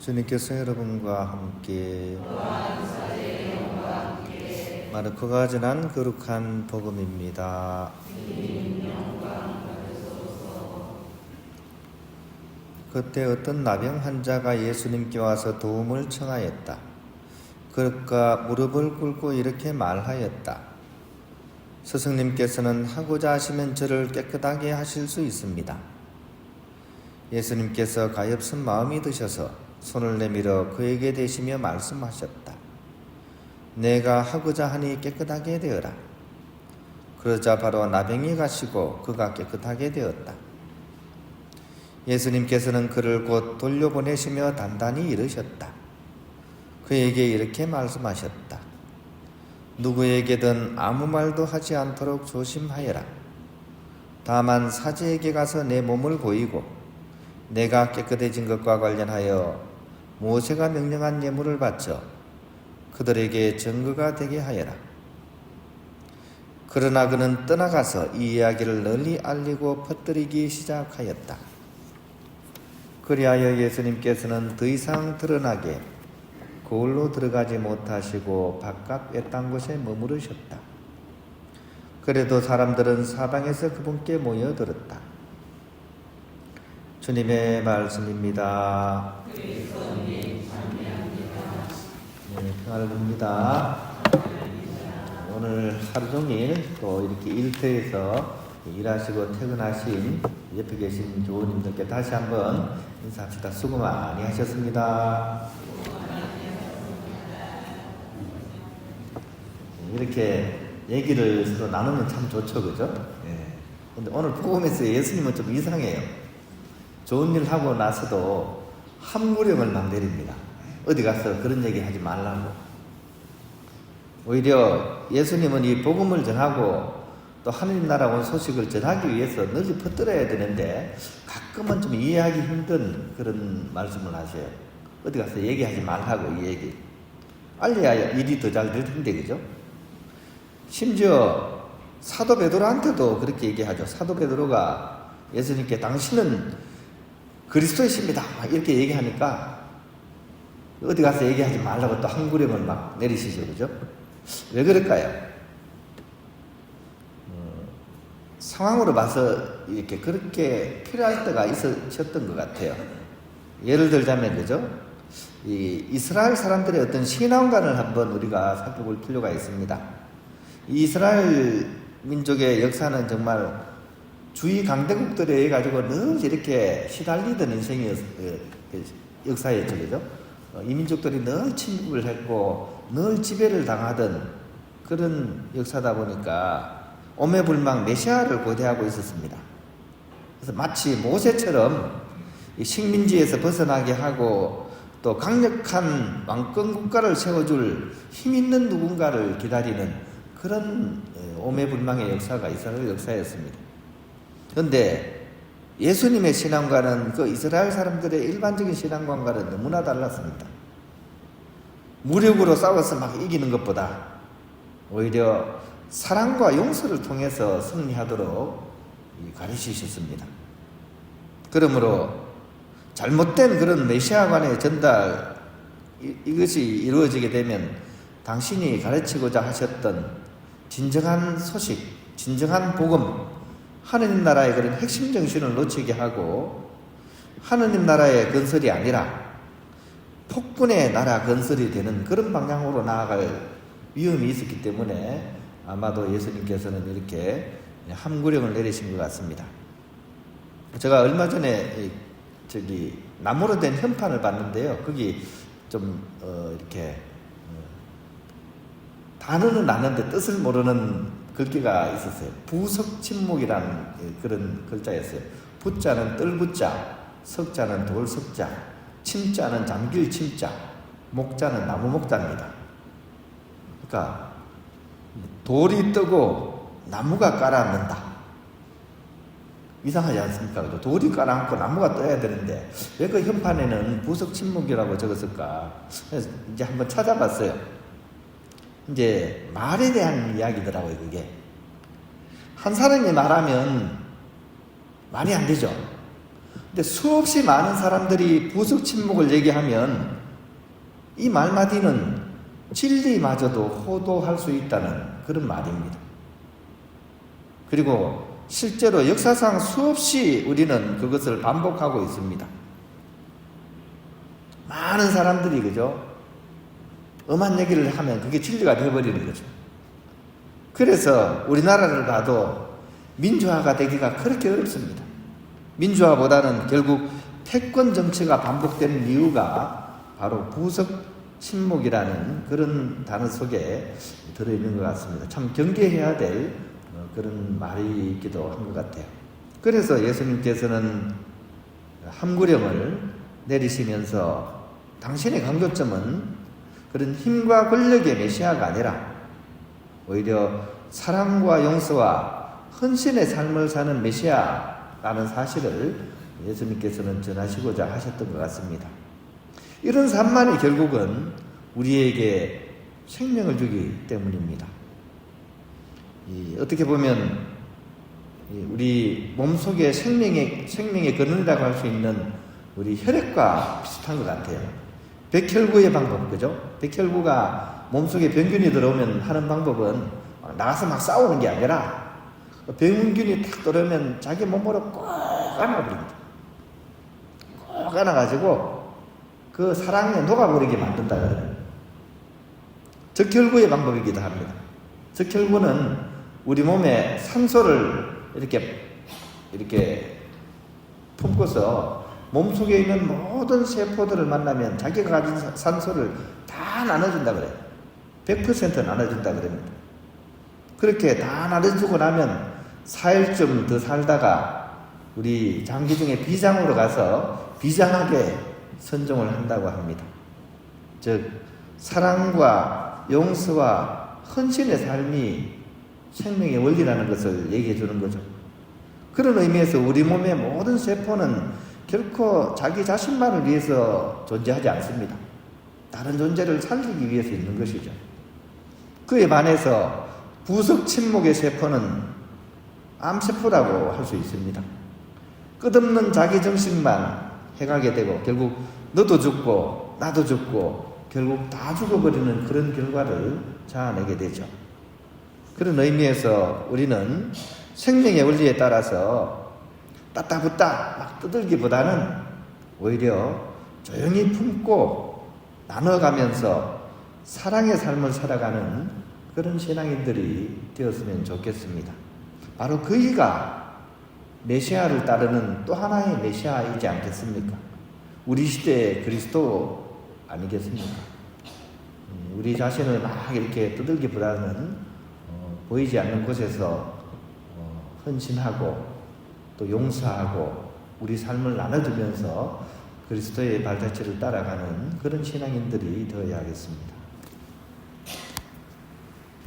주님께서 여러분과 함께 마르코가 전한 거룩한 복음입니다. 그때 어떤 나병 환자가 예수님께 와서 도움을 청하였다. 그릇과 무릎을 꿇고 이렇게 말하였다. 스승님께서는 하고자 하시면 저를 깨끗하게 하실 수 있습니다. 예수님께서 가엾은 마음이 드셔서 손을 내밀어 그에게 대시며 말씀하셨다. 내가 하고자 하니 깨끗하게 되어라. 그러자 바로 나병이 가시고 그가 깨끗하게 되었다. 예수님께서는 그를 곧 돌려보내시며 단단히 이르셨다. 그에게 이렇게 말씀하셨다. 누구에게든 아무 말도 하지 않도록 조심하여라. 다만 사제에게 가서 내 몸을 보이고 내가 깨끗해진 것과 관련하여 모세가 명령한 예물을 바쳐 그들에게 증거가 되게 하여라. 그러나 그는 떠나가서 이 이야기를 널리 알리고 퍼뜨리기 시작하였다. 그리하여 예수님께서는 더 이상 드러나게 거울로 들어가지 못하시고 바깥 외딴 곳에 머무르셨다. 그래도 사람들은 사방에서 그분께 모여들었다. 주님의 말씀입니다. 네, 평화를 봅니다. 오늘 하루 종일 또 이렇게 일터에서 일하시고 퇴근하신 옆에 계신 조원님들께 다시 한번 인사합시다. 수고 많이 하셨습니다. 이렇게 얘기를 서로 나누면 참 좋죠, 그죠? 예. 근데 오늘 복음에서 예수님은 좀 이상해요. 좋은 일 하고 나서도 함구령을 막 내립니다. 어디 가서 그런 얘기 하지 말라고. 오히려 예수님은 이 복음을 전하고 또 하느님 나라 온 소식을 전하기 위해서 널리 퍼뜨려야 되는데 가끔은 좀 이해하기 힘든 그런 말씀을 하셔요. 어디 가서 얘기하지 말라고 이 얘기. 알려야 일이 더 잘 될 텐데, 그죠? 심지어 사도 베드로한테도 그렇게 얘기하죠. 사도 베드로가 예수님께 당신은 그리스도이십니다. 이렇게 얘기하니까 어디 가서 얘기하지 말라고 또 한 구령을 막 내리시죠. 그죠? 왜 그럴까요? 어, 상황으로 봐서 이렇게 그렇게 필요할 때가 있으셨던 것 같아요. 예를 들자면, 그죠? 이 이스라엘 사람들의 어떤 신앙관을 한번 우리가 살펴볼 필요가 있습니다. 이스라엘 민족의 역사는 정말 주위 강대국들에 의해 가지고 늘 이렇게 시달리던 인생의 역사였죠, 그죠? 어, 이 민족들이 늘 침입을 했고 늘 지배를 당하던 그런 역사다 보니까 오매불망 메시아를 고대하고 있었습니다. 그래서 마치 모세처럼 식민지에서 벗어나게 하고 또 강력한 왕권 국가를 세워줄 힘 있는 누군가를 기다리는 그런 오매불망의 역사가 이스라엘 역사였습니다. 그런데 예수님의 신앙과는 그 이스라엘 사람들의 일반적인 신앙관과는 너무나 달랐습니다. 무력으로 싸워서 막 이기는 것보다 오히려 사랑과 용서를 통해서 승리하도록 가르치셨습니다. 그러므로 잘못된 그런 메시아관의 전달 이것이 이루어지게 되면 당신이 가르치고자 하셨던 진정한 소식, 진정한 복음, 하느님 나라의 그런 핵심 정신을 놓치게 하고 하느님 나라의 건설이 아니라 폭군의 나라 건설이 되는 그런 방향으로 나아갈 위험이 있었기 때문에 아마도 예수님께서는 이렇게 함구령을 내리신 것 같습니다. 제가 얼마 전에 저기 나무로 된 현판을 봤는데요. 거기 좀 어, 이렇게 단어는 아는데 뜻을 모르는 글귀가 있었어요. 부석침묵이라는 그런 글자였어요. 부자는 뜰부자, 석자는 돌석자, 침자는 잠길 침자, 목자는 나무 목자입니다. 그러니까 돌이 뜨고 나무가 깔아앉는다. 이상하지 않습니까? 돌이 깔아앉고 나무가 떠야 되는데 왜 그 현판에는 부석침묵이라고 적었을까? 그래서 이제 한번 찾아봤어요. 이제 말에 대한 이야기더라고요, 그게. 한 사람이 말하면 말이 안 되죠. 근데 수없이 많은 사람들이 부석 침묵을 얘기하면 이 말마디는 진리마저도 호도할 수 있다는 그런 말입니다. 그리고 실제로 역사상 수없이 우리는 그것을 반복하고 있습니다. 많은 사람들이 그죠? 엄한 얘기를 하면 그게 진리가 되어버리는 거죠. 그래서 우리나라를 봐도 민주화가 되기가 그렇게 어렵습니다. 민주화보다는 결국 패권 정치가 반복되는 이유가 바로 부석 침묵이라는 그런 단어 속에 들어있는 것 같습니다. 참 경계해야 될 어, 그런 말이 있기도 한 것 같아요. 그래서 예수님께서는 함구령을 내리시면서 당신의 강조점은 그런 힘과 권력의 메시아가 아니라 오히려 사랑과 용서와 헌신의 삶을 사는 메시아라는 사실을 예수님께서는 전하시고자 하셨던 것 같습니다. 이런 삶만이 결국은 우리에게 생명을 주기 때문입니다. 이 어떻게 보면 이 우리 몸 속에 생명의 생명의 근원이라고 할 수 있는 우리 혈액과 비슷한 것 같아요. 백혈구의 방법 그죠? 백혈구가 몸 속에 병균이 들어오면 하는 방법은 나가서 막 싸우는 게 아니라 병균이 탁 들어오면 자기 몸으로 꼭 안아버립니다. 꼭 안아가지고 그 사랑에 녹아버리게 만든다 그래요. 적혈구의 방법이기도 합니다. 적혈구는 우리 몸에 산소를 이렇게 이렇게 품고서 몸 속에 있는 모든 세포들을 만나면 자기가 가진 사- 산소를 다 나눠준다 그래요. 100% 나눠준다 그럽니다. 그렇게 다 나눠주고 나면 4일쯤 더 살다가 우리 장기 중에 비장으로 가서 비장하게 선종을 한다고 합니다. 즉 사랑과 용서와 헌신의 삶이 생명의 원리라는 것을 얘기해 주는 거죠. 그런 의미에서 우리 몸의 모든 세포는 결코 자기 자신만을 위해서 존재하지 않습니다. 다른 존재를 살리기 위해서 있는 것이죠. 그에 반해서 부석 침묵의 세포는 암세포라고 할 수 있습니다. 끝없는 자기 정신만 해가게 되고 결국 너도 죽고 나도 죽고 결국 다 죽어버리는 그런 결과를 자아내게 되죠. 그런 의미에서 우리는 생명의 원리에 따라서 따따 붙다 막 떠들기보다는 오히려 조용히 품고 나눠가면서 사랑의 삶을 살아가는 그런 신앙인들이 되었으면 좋겠습니다. 바로 그이가 메시아를 따르는 또 하나의 메시아이지 않겠습니까? 우리 시대의 그리스도 아니겠습니까? 음, 우리 자신을 막 이렇게 떠들기보다는 어, 보이지 않는 곳에서 어, 헌신하고 또 용서하고 우리 삶을 나눠주면서 그리스도의 발자취를 따라가는 그런 신앙인들이 되어야 하겠습니다.